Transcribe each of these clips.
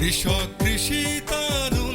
কৃষক কৃষি তার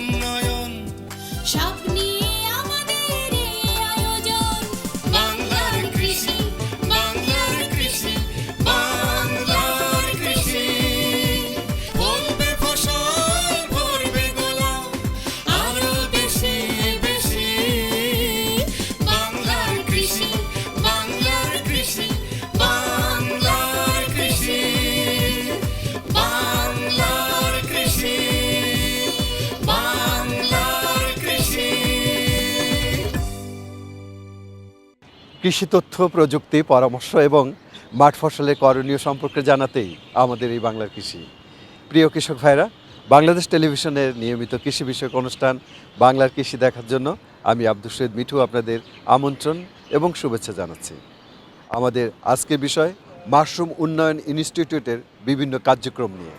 কৃষি তথ্য, প্রযুক্তি, পরামর্শ এবং মাঠ ফসলের করণীয় সম্পর্কে জানাতেই আমাদের এই বাংলার কৃষি। প্রিয় কৃষক ভাইরা, বাংলাদেশ টেলিভিশনের নিয়মিত কৃষি বিষয়ক অনুষ্ঠান বাংলার কৃষি দেখার জন্য আমি আব্দুল সৈয়দ মিঠু আপনাদের আমন্ত্রণ এবং শুভেচ্ছা জানাচ্ছি। আমাদের আজকের বিষয় মাশরুম উন্নয়ন ইনস্টিটিউটের বিভিন্ন কার্যক্রম নিয়ে।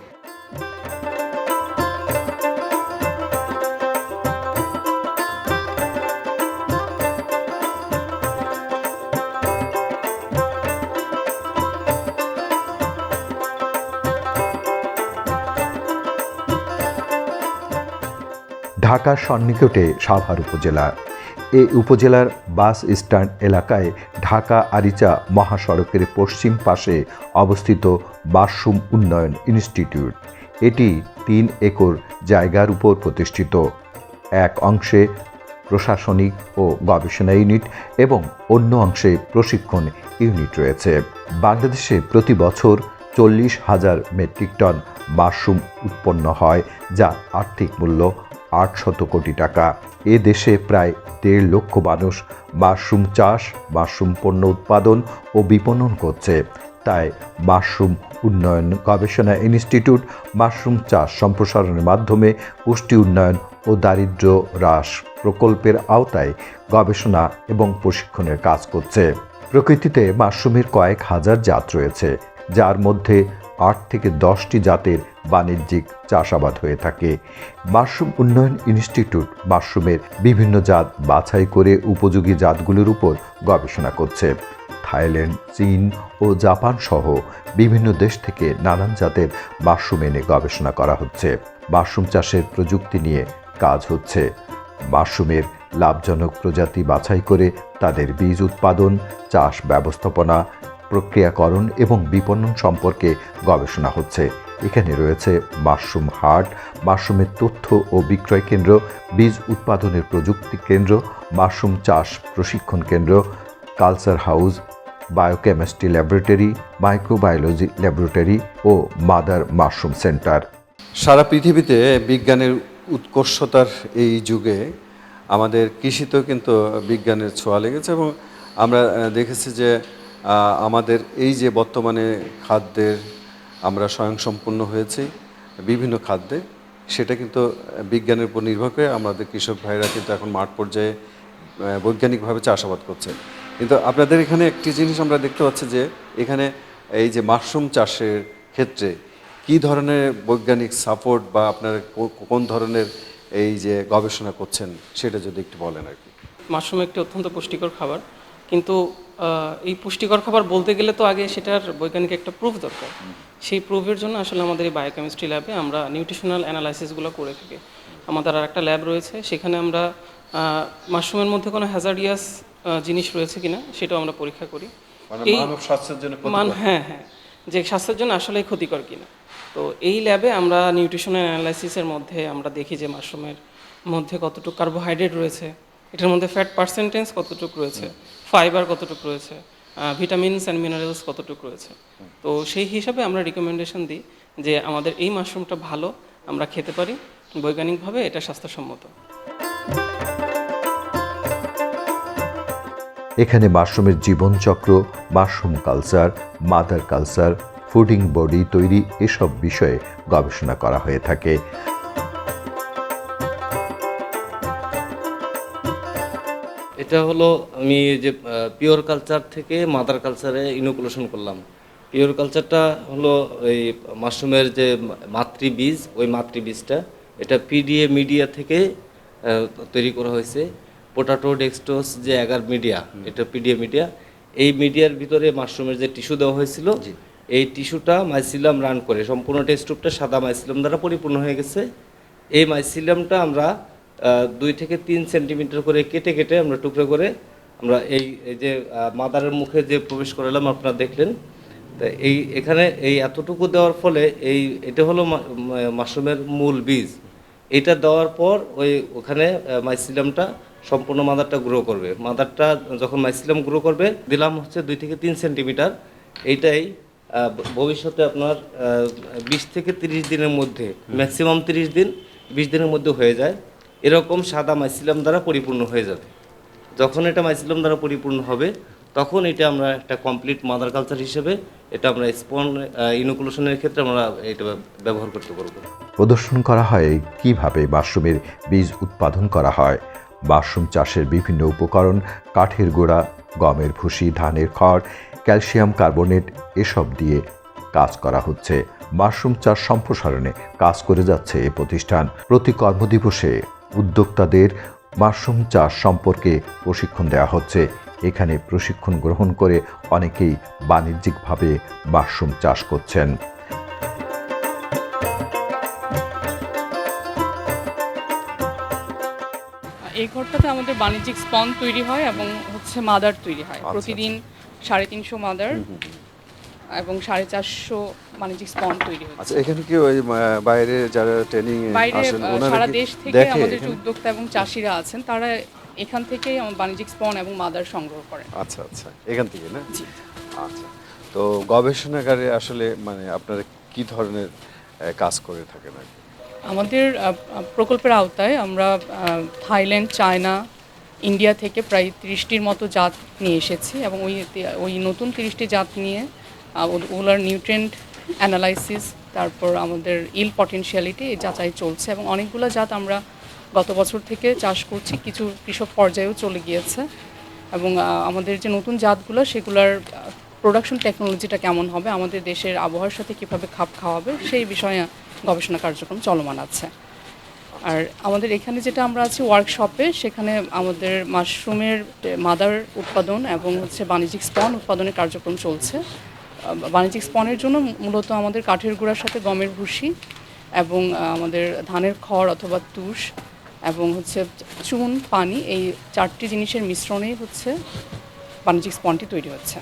ঢাকার সন্নিকটে সাভার উপজেলা। এ উপজেলার বাস স্ট্যান্ড এলাকায় ঢাকা আরিচা মহাসড়কের পশ্চিম পাশে অবস্থিত মাশরুম উন্নয়ন ইনস্টিটিউট। এটি তিন একর জায়গার উপর প্রতিষ্ঠিত। এক অংশে প্রশাসনিক ও গবেষণা ইউনিট এবং অন্য অংশে প্রশিক্ষণ ইউনিট রয়েছে। বাংলাদেশে প্রতি বছর চল্লিশ হাজার মেট্রিক টন মাশরুম উৎপন্ন হয় যা আর্থিক মূল্য আটশত কোটি টাকা। এ দেশে প্রায় দেড় লক্ষ মানুষ মাশরুম চাষ, মাশরুম পণ্য উৎপাদন ও বিপণন করছে। তাই মাশরুম উন্নয়ন গবেষণা ইনস্টিটিউট মাশরুম চাষ সম্প্রসারণের মাধ্যমে পুষ্টি উন্নয়ন ও দারিদ্র হ্রাস প্রকল্পের আওতায় গবেষণা এবং প্রশিক্ষণের কাজ করছে। প্রকৃতিতে মাশরুমের কয়েক হাজার জাত রয়েছে, যার মধ্যে আট থেকে দশটি জাতের বাণিজ্যিক চাষাবাদ হয়ে থাকে। মাশরুম উন্নয়ন ইনস্টিটিউট মাশরুমের বিভিন্ন জাত বাছাই করে উপযোগী জাতগুলোর উপর গবেষণা করছে। থাইল্যান্ড, চীন ও জাপান সহ বিভিন্ন দেশ থেকে নানান জাতের মাশরুম এনে গবেষণা করা হচ্ছে। মাশরুম চাষের প্রযুক্তি নিয়ে কাজ হচ্ছে। মাশরুমের লাভজনক প্রজাতি বাছাই করে তাদের বীজ উৎপাদন, চাষ ব্যবস্থাপনা, প্রক্রিয়াকরণ এবং বিপণন সম্পর্কে গবেষণা হচ্ছে। এখানে রয়েছে মাশরুম হাট মাশরুমের তথ্য ও বিক্রয় কেন্দ্র, বীজ উৎপাদনের প্রযুক্তি কেন্দ্র মাশরুম চাষ প্রশিক্ষণ কেন্দ্র, culture house, biochemistry laboratory, microbiology laboratory ও মাদার মাশরুম সেন্টার। সারা পৃথিবীতে বিজ্ঞানের উৎকর্ষতার এই যুগে আমাদের কৃষিতেও কিন্তু বিজ্ঞানের ছোঁয়া লেগেছে এবং আমরা দেখেছি যে আমাদের এই যে বর্তমানে খাদ্যের আমরা স্বয়ংসম্পূর্ণ হয়েছি। বিভিন্ন খাদ্যে। সেটা কিন্তু বিজ্ঞানের উপর নির্ভর করে আমাদের কৃষক ভাইরা কিন্তু এখন মাঠ পর্যায়ে বৈজ্ঞানিকভাবে চাষাবাদ করছে। কিন্তু আপনাদের এখানে একটি জিনিস আমরা দেখতে পাচ্ছি যে, এখানে এই যে মাশরুম চাষের ক্ষেত্রে কি ধরনের বৈজ্ঞানিক সাপোর্ট বা আপনার কোন ধরনের এই যে গবেষণা করছেন, সেটা যদি একটু বলেন আর কি। মাশরুম একটি অত্যন্ত পুষ্টিকর খাবার। কিন্তু এই পুষ্টিকর খাবার বলতে গেলে তো আগে সেটার বৈজ্ঞানিক একটা প্রুফ দরকার। সেই প্রুফের জন্য আসলে আমাদের এই বায়োকেমিস্ট্রি ল্যাবে আমরা নিউট্রিশনাল অ্যানালাইসিসগুলো করে থাকি। আমাদের আর একটা ল্যাব রয়েছে সেখানে আমরা মাশরুমের মধ্যে কোনো হ্যাজার্ডিয়াস জিনিস রয়েছে কিনা সেটাও আমরা পরীক্ষা করি। মানে এই- স্বাস্থ্যের জন্য মান হ্যাঁ হ্যাঁ যে স্বাস্থ্যের জন্য আসলে ক্ষতিকর কিনা। তো এই ল্যাবে আমরা নিউট্রিশনাল অ্যানালাইসিসের মধ্যে আমরা দেখি যে মাশরুমের মধ্যে কতটুকু কার্বোহাইড্রেট রয়েছে এটার মধ্যে ফ্যাট পার্সেন্টেজ কতটুকু রয়েছে। ফাইবার কতটুকু রয়েছে ভিটামিনস অ্যান্ড মিনারেলস কতটুকু রয়েছে। তো সেই হিসাবে আমরা রিকমেন্ডেশন দিই যে আমাদের এই মাশরুমটা ভালো, আমরা খেতে পারি। বৈজ্ঞানিকভাবে এটা স্বাস্থ্যসম্মত। এখানে মাশরুমের জীবনচক্র mushroom culture mother culture fruiting body তৈরি, এসব বিষয়ে গবেষণা করা হয়ে থাকে। এটা হলো আমি যে পিওর কালচার থেকে মাদার কালচারে ইনোকুলেশন করলাম। পিওর কালচারটা হলো ওই মাশরুমের যে মাতৃ বীজ ওই মাতৃ বীজটা এটা পিডিএ মিডিয়া থেকে তৈরি করা হয়েছে। পোটাটো ডেক্সটোস যে অ্যাগার মিডিয়া এটা পিডিএ মিডিয়া এই মিডিয়ার ভিতরে মাশরুমের যে টিস্যু দেওয়া হয়েছিল এই টিস্যুটা মাইসিলাম রান করে। সম্পূর্ণ টেস্ট সাদা মাইসিলাম দ্বারা পরিপূর্ণ হয়ে গেছে। এই মাইসিলামটা আমরা দুই থেকে তিন সেন্টিমিটার করে কেটে কেটে আমরা টুকরো করে আমরা এই যে মাদারের মুখে যে প্রবেশ করালাম, আপনারা দেখলেন। তা এই, এখানে এই এতটুকু দেওয়ার ফলে এই, এটা হলো মাশরুমের মূল বীজ। এটা দেওয়ার পর ওই, ওখানে মাইসিলামটা সম্পূর্ণ মাদারটা গ্রো করবে। মাদারটা যখন মাইসিলাম গ্রো করবে, দিলাম হচ্ছে দুই থেকে তিন সেন্টিমিটার। এইটাই ভবিষ্যতে আপনার বিশ থেকে তিরিশ দিনের মধ্যে ম্যাক্সিমাম তিরিশ দিন, বিশ দিনের মধ্যে হয়ে যায়। এরকম সাদা মাইসিলাম দ্বারা পরিপূর্ণ হয়ে যাবে। যখন এটা মাইসিলাম দ্বারা পরিপূর্ণ হবে, তখন এটা আমরা একটা কমপ্লিট মাদার কালচার হিসেবে এটা আমরা স্পন ইনোকুলেশনের ক্ষেত্রে আমরা এটা ব্যবহার করতে পারব। প্রদর্শন করা হয় কীভাবে মাশরুমের বীজ উৎপাদন করা হয়। মাশরুম চাষের বিভিন্ন উপকরণ, কাঠের গোড়া, গমের ভুসি, ধানের খড়, ক্যালসিয়াম কার্বনেট, এসব দিয়ে কাজ করা হচ্ছে। মাশরুম চাষ সম্প্রসারণে কাজ করে যাচ্ছে এ প্রতিষ্ঠান। প্রতি কর্মদিবসে উদ্যোক্তাদের মাশরুম চাষ সম্পর্কে প্রশিক্ষণ দেওয়া হচ্ছে। এখানে প্রশিক্ষণ গ্রহণ করে অনেকেই বাণিজ্যিকভাবে মাশরুম চাষ করছেন। এই ঘরটাতে আমাদের বাণিজ্যিক স্পন তৈরি হয় এবং হচ্ছে মাদার তৈরি হয়। প্রতিদিন সাড়ে তিনশো মাদার এবং সাড়ে চারশো বাণিজ্যিক স্পন তৈরি হচ্ছে। আচ্ছা এখানে কি ওই বাইরে যারা ট্রেনিং বাইরে সারা দেশ থেকে আমাদের যে উদ্যোক্তা এবং চাষিরা আছেন তারা এখান থেকেই আমার বাণিজ্যিক স্পন এবং মাদার সংগ্রহ করেন। আচ্ছা আচ্ছা এখান থেকে না? জি। আচ্ছা তো গবেষণাগারে আসলে মানে আপনারা কি ধরনের কাজ করে থাকেন আর আমাদের প্রকল্পের আওতায় আমরা থাইল্যান্ড চায়না ইন্ডিয়া থেকে প্রায় তিরিশটির মতো জাত নিয়ে এসেছি এবং ওই ওই নতুন তিরিশটি জাত নিয়ে ওগুলোর নিউট্রেন্ট অ্যানালাইসিস, তারপর আমাদের ইল পটেনশিয়ালিটি, এই যাচাই চলছে এবং অনেকগুলো জাত আমরা গত বছর থেকে চাষ করছি, কিছু কৃষক পর্যায়েও চলে গিয়েছে। এবং আমাদের যে নতুন জাতগুলো, সেগুলোর প্রোডাকশন টেকনোলজিটা কেমন হবে, আমাদের দেশের আবহাওয়ার সাথে কীভাবে খাপ খাওয়াবে, সেই বিষয়ে গবেষণা কার্যক্রম চলমান আছে। আর আমাদের এখানে যেটা আমরা আছি ওয়ার্কশপে সেখানে আমাদের মাশরুমের মাদার উৎপাদন এবং হচ্ছে বাণিজ্যিক স্পন উৎপাদনের কার্যক্রম চলছে। বাণিজ্যিক স্পনের জন্য মূলত আমাদের কাঠের গুঁড়ার সাথে গমের ভুসি এবং আমাদের ধানের খড় অথবা তুষ এবং হচ্ছে চুন, পানি এই চারটি জিনিসের মিশ্রণেই হচ্ছে বাণিজ্যিক স্পনটি তৈরি হচ্ছে।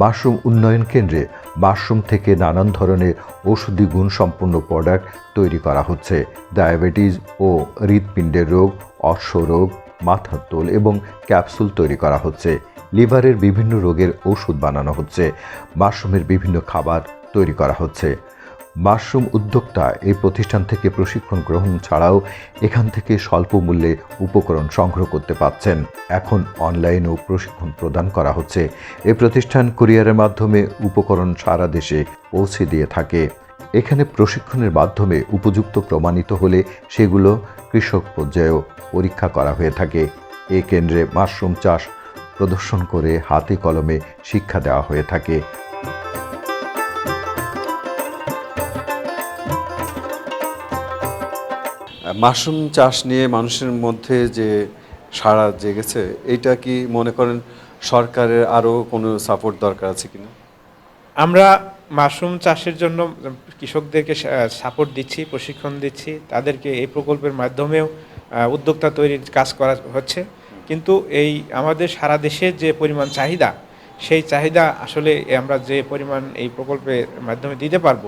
মাশরুম উন্নয়ন কেন্দ্রে মাশরুম থেকে নানান ধরনের ঔষধি গুণসম্পন্ন প্রোডাক্ট তৈরি করা হচ্ছে। ডায়াবেটিস ও হৃৎপিণ্ডের রোগ অশ্ব রোগ, মাথার তোল এবং ক্যাপসুল তৈরি করা হচ্ছে। লিভারের বিভিন্ন রোগের ওষুধ বানানো হচ্ছে, মাশরুমের বিভিন্ন খাবার তৈরি করা হচ্ছে। মাশরুম উদ্যোক্তা এই প্রতিষ্ঠান থেকে প্রশিক্ষণ গ্রহণ ছাড়াও এখান থেকে স্বল্প মূল্যে উপকরণ সংগ্রহ করতে পারছেন। এখন অনলাইনেও প্রশিক্ষণ প্রদান করা হচ্ছে। এই প্রতিষ্ঠান কুরিয়ারের মাধ্যমে উপকরণ সারা দেশে পৌঁছে দিয়ে থাকে। এখানে প্রশিক্ষণের মাধ্যমে উপযুক্ত প্রমাণিত হলে সেগুলো কৃষক পর্যায়েও পরীক্ষা করা হয়ে থাকে। এ কেন্দ্রে মাশরুম চাষ প্রদর্শন করে হাতে কলমে শিক্ষা দেওয়া হয়ে থাকে। মাশরুম চাষ নিয়ে মানুষের মধ্যে যে সাড়া জেগেছে এটা কি মনে করেন সরকারের আরও কোনো সাপোর্ট দরকার আছে কিনা? আমরা মাশরুম চাষের জন্য কৃষকদেরকে সাপোর্ট দিচ্ছি প্রশিক্ষণ দিচ্ছি তাদেরকে এই প্রকল্পের মাধ্যমেও উদ্যোক্তা তৈরির কাজ করা হচ্ছে। কিন্তু এই আমাদের সারা দেশের যে পরিমাণ চাহিদা, সেই চাহিদা আসলে আমরা যে পরিমাণ এই প্রকল্পের মাধ্যমে দিতে পারব,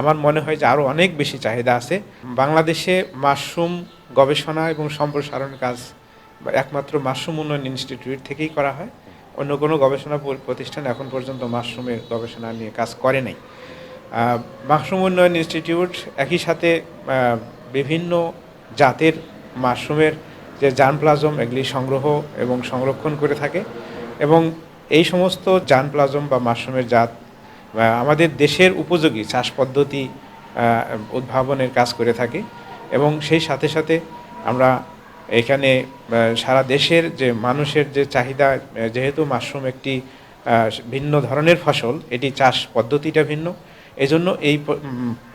আমার মনে হয় যে আরও অনেক বেশি চাহিদা আছে। বাংলাদেশে মাশরুম গবেষণা এবং সম্প্রসারণ কাজ একমাত্র মাশরুম উন্নয়ন ইনস্টিটিউট থেকেই করা হয়। অন্য কোনো গবেষণা প্রতিষ্ঠান এখন পর্যন্ত মাশরুমের গবেষণা নিয়ে কাজ করে নাই। মাশরুম উন্নয়ন ইনস্টিটিউট একই সাথে বিভিন্ন জাতের মাশরুমের যে জার্মপ্লাজম এগুলি সংগ্রহ এবং সংরক্ষণ করে থাকে এবং এই সমস্ত জার্মপ্লাজম বা মাশরুমের জাত আমাদের দেশের উপযোগী চাষ পদ্ধতি উদ্ভাবনের কাজ করে থাকে এবং সেই সাথে সাথে আমরা এখানে সারা দেশের যে মানুষের যে চাহিদা যেহেতু মাশরুম একটি ভিন্ন ধরনের ফসল, এটি চাষ পদ্ধতিটা ভিন্ন। এজন্য এই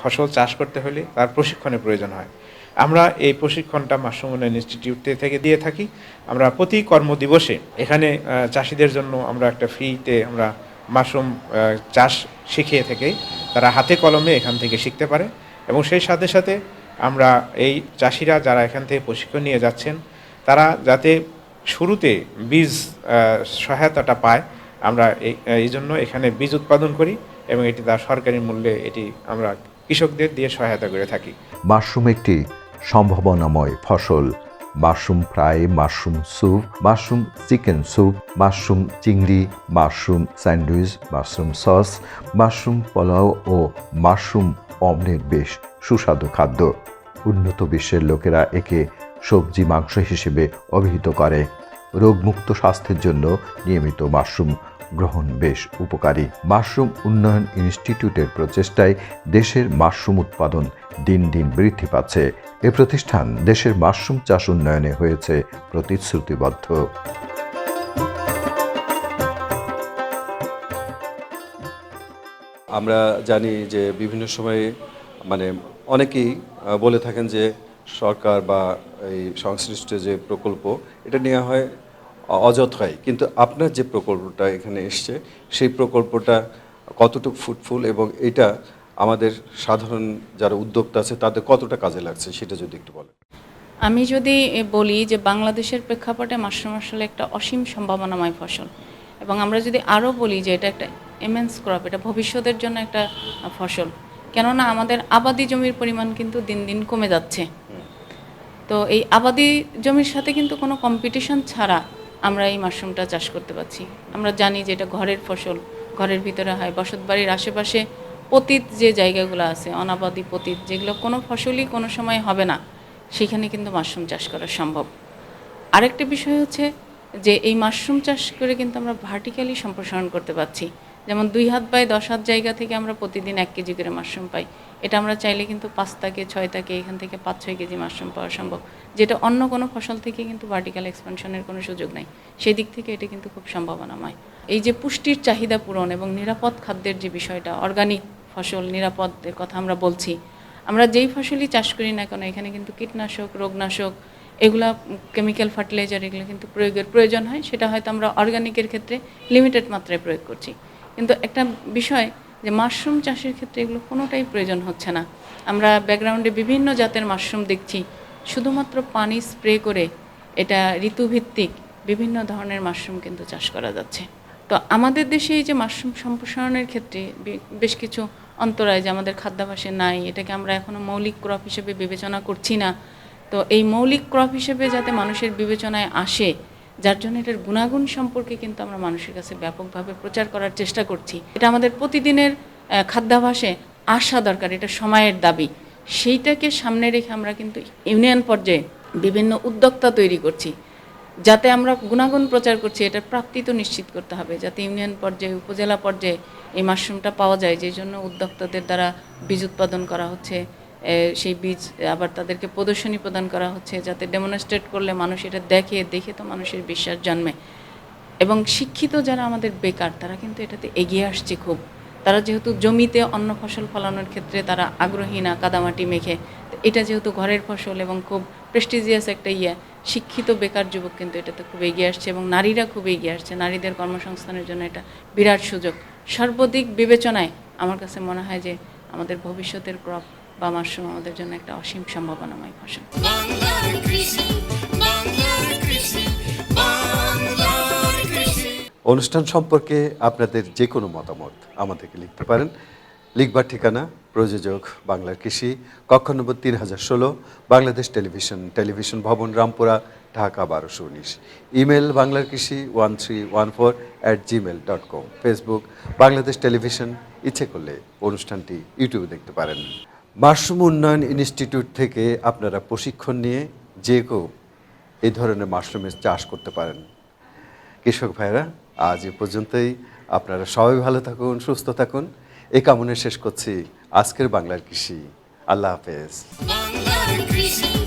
ফসল চাষ করতে হলে তার প্রশিক্ষণের প্রয়োজন হয়। আমরা এই প্রশিক্ষণটা মাশরুম উন্নয়ন ইনস্টিটিউট থেকে দিয়ে থাকি। আমরা প্রতি কর্মদিবসে এখানে চাষিদের জন্য আমরা একটা ফ্রিতে আমরা মাশরুম চাষ শিখিয়ে থেকেই তারা হাতে কলমে এখান থেকে শিখতে পারে এবং সেই সাথে সাথে আমরা এই চাষিরা যারা এখান থেকে প্রশিক্ষণ নিয়ে যাচ্ছেন, তারা যাতে শুরুতে বীজ সহায়তাটা পায়, আমরা এই জন্য এখানে বীজ উৎপাদন করি এবং এটি তার সরকারি মূল্যে এটি আমরা কৃষকদের দিয়ে সহায়তা করে থাকি। মাশরুম একটি সম্ভাবনাময় ফসল। Mushroom fry, mushroom soup, mushroom chicken soup, mushroom চিংড়ি, mushroom sandwich, mushroom sauce, mushroom pulao ও মাশরুম অমলেট বেশ সুস্বাদু খাদ্য। উন্নত বিশ্বের লোকেরা একে সবজি মাংস হিসেবে অভিহিত করে। রোগমুক্ত স্বাস্থ্যের জন্য নিয়মিত মাশরুম গ্রহণ বেশ উপকারী। মাশরুম উন্নয়ন ইনস্টিটিউটের প্রচেষ্টায় দেশের মাশরুম উৎপাদন দিন দিন বৃদ্ধি পাচ্ছে। এ প্রতিষ্ঠান দেশের মাশরুম চাষ উন্নয়নে হয়েছে প্রতিশ্রুতিবদ্ধ। আমরা জানি যে বিভিন্ন সময়ে মানে অনেকেই বলে থাকেন যে সরকার বা এই সংশ্লিষ্ট যে প্রকল্প, এটা নেওয়া হয় অ- অযথায় কিন্তু আপনার যে প্রকল্পটা এখানে এসছে সেই প্রকল্পটা কতটুকু ফুটফুল এবং এটা আমাদের সাধারণ যারা উদ্যোক্তা আছে তাদের কতটা কাজে লাগছে সেটা যদি একটু বলেন। আমি যদি বলি যে বাংলাদেশের প্রেক্ষাপটে মাশরুম আসলে একটা অসীম সম্ভাবনাময় ফসল এবং আমরা যদি আরও বলি যে এটা একটা এমেন্স ক্রপ এটা ভবিষ্যতের জন্য একটা ফসল কেননা আমাদের আবাদি জমির পরিমাণ কিন্তু দিন দিন কমে যাচ্ছে। তো এই আবাদি জমির সাথে কিন্তু কোনো কম্পিটিশন ছাড়া আমরা এই মাশরুমটা চাষ করতে পারছি। আমরা জানি যে এটা ঘরের ফসল, ঘরের ভিতরে হয়। বসত বাড়ির আশেপাশে পতিত যে জায়গাগুলো আছে, অনাবাদী পতিত, যেগুলো কোনো ফসলই কোনো সময় হবে না, সেখানে কিন্তু মাশরুম চাষ করা সম্ভব। আরেকটা বিষয় হচ্ছে যে এই মাশরুম চাষ করে কিন্তু আমরা ভার্টিক্যালি সম্প্রসারণ করতে পারছি। যেমন দুই হাত বাই দশ হাত জায়গা থেকে আমরা প্রতিদিন এক কেজি করে মাশরুম পাই। এটা আমরা চাইলে কিন্তু পাঁচ তাকে, ছয় তাকে, এখান থেকে পাঁচ, ছয় কেজি মাশরুম পাওয়া সম্ভব। যেটা অন্য কোনো ফসল থেকে কিন্তু ভার্টিক্যাল এক্সপানশনের কোনো সুযোগ নাই। সেই দিক থেকে এটা কিন্তু খুব সম্ভাবনাময়। এই যে পুষ্টির চাহিদা পূরণ এবং নিরাপদ খাদ্যের যে বিষয়টা অর্গানিক ফসল, নিরাপদের কথা আমরা বলছি, আমরা যেই ফসলই চাষ করি না কেন, এখানে কিন্তু কীটনাশক, রোগনাশক, এগুলা কেমিক্যাল ফার্টিলাইজার এগুলো কিন্তু প্রয়োগের প্রয়োজন হয়। সেটা হয়তো আমরা অর্গানিকের ক্ষেত্রে লিমিটেড মাত্রায় প্রয়োগ করছি। কিন্তু একটা বিষয় যে মাশরুম চাষের ক্ষেত্রে এগুলো কোনোটাই প্রয়োজন হচ্ছে না। আমরা ব্যাকগ্রাউন্ডে বিভিন্ন জাতের মাশরুম দেখছি, শুধুমাত্র পানি স্প্রে করে এটা ঋতুভিত্তিক বিভিন্ন ধরনের মাশরুম কিন্তু চাষ করা যাচ্ছে। তো আমাদের দেশে এই যে মাশরুম সম্প্রসারণের ক্ষেত্রে বেশ কিছু অন্তরায় যে আমাদের খাদ্যাভাসে নাই, এটাকে আমরা এখনও মৌলিক ক্রপ হিসেবে বিবেচনা করছি না। তো এই মৌলিক ক্রপ হিসেবে যাতে মানুষের বিবেচনায় আসে যার জন্য এটার গুণাগুণ সম্পর্কে কিন্তু আমরা মানুষের কাছে ব্যাপকভাবে প্রচার করার চেষ্টা করছি। এটা আমাদের প্রতিদিনের খাদ্যাভাসে আসা দরকার, এটা সময়ের দাবি। সেইটাকে সামনে রেখে আমরা কিন্তু ইউনিয়ন পর্যায়ে বিভিন্ন উদ্যোক্তা তৈরি করছি, যাতে আমরা গুণাগুণ প্রচার করছি, এটার প্রাপ্তি তো নিশ্চিত করতে হবে, যাতে ইউনিয়ন পর্যায়ে, উপজেলা পর্যায়ে এই মাশরুমটা পাওয়া যায় যে জন্য উদ্যোক্তাদের দ্বারা বীজ উৎপাদন করা হচ্ছে সেই বীজ আবার তাদেরকে প্রদর্শনী প্রদান করা হচ্ছে যাতে ডেমনস্ট্রেট করলে মানুষ এটা দেখে দেখে তো মানুষের বিশ্বাস জন্মে। এবং শিক্ষিত যারা আমাদের বেকার, তারা কিন্তু এটাতে এগিয়ে আসছে খুব। তারা যেহেতু জমিতে অন্য ফসল ফলানোর ক্ষেত্রে তারা আগ্রহী না, কাদামাটি মেখে এটা যেহেতু ঘরের ফসল এবং খুব প্রেস্টিজিয়াস একটা ইয়ে শিক্ষিত বেকার যুবক কিন্তু এটাতে খুব এগিয়ে আসছে এবং নারীরা খুব এগিয়ে আসছে। নারীদের কর্মসংস্থানের জন্য এটা বিরাট সুযোগ। সর্বদিক বিবেচনায় আমার কাছে মনে হয় যে আমাদের ভবিষ্যতের ক্রপ বা মাশরুম আমাদের জন্য একটা অসীম সম্ভাবনাময় ফসল বাংলার কৃষি বাংলার কৃষি বাংলার কৃষি। অনুষ্ঠান সম্পর্কে আপনাদের যে কোনো মতামত আমাদেরকে লিখতে পারেন। লিখবার ঠিকানা প্রযোজক বাংলার কৃষি কক্ষ নম্বর তিন হাজার ষোলো বাংলাদেশ টেলিভিশন টেলিভিশন ভবন রামপুরা ঢাকা বারোশো উনিশ। ইমেল বাংলার কৃষি one three one four at gmail dot com. Facebook Bangladesh television ইচ্ছে করলে অনুষ্ঠানটি ইউটিউবে দেখতে পারেন। মাশরুম উন্নয়ন ইনস্টিটিউট থেকে আপনারা প্রশিক্ষণ নিয়ে যে কেউ এই ধরনের মাশরুমের চাষ করতে পারেন। কৃষক ভাইরা আজ এ পর্যন্তই। আপনারা সবাই ভালো থাকুন, সুস্থ থাকুন। এই কামনে শেষ করছি। আজকের বাংলার কৃষি। আল্লাহ হাফেজ। কৃষি।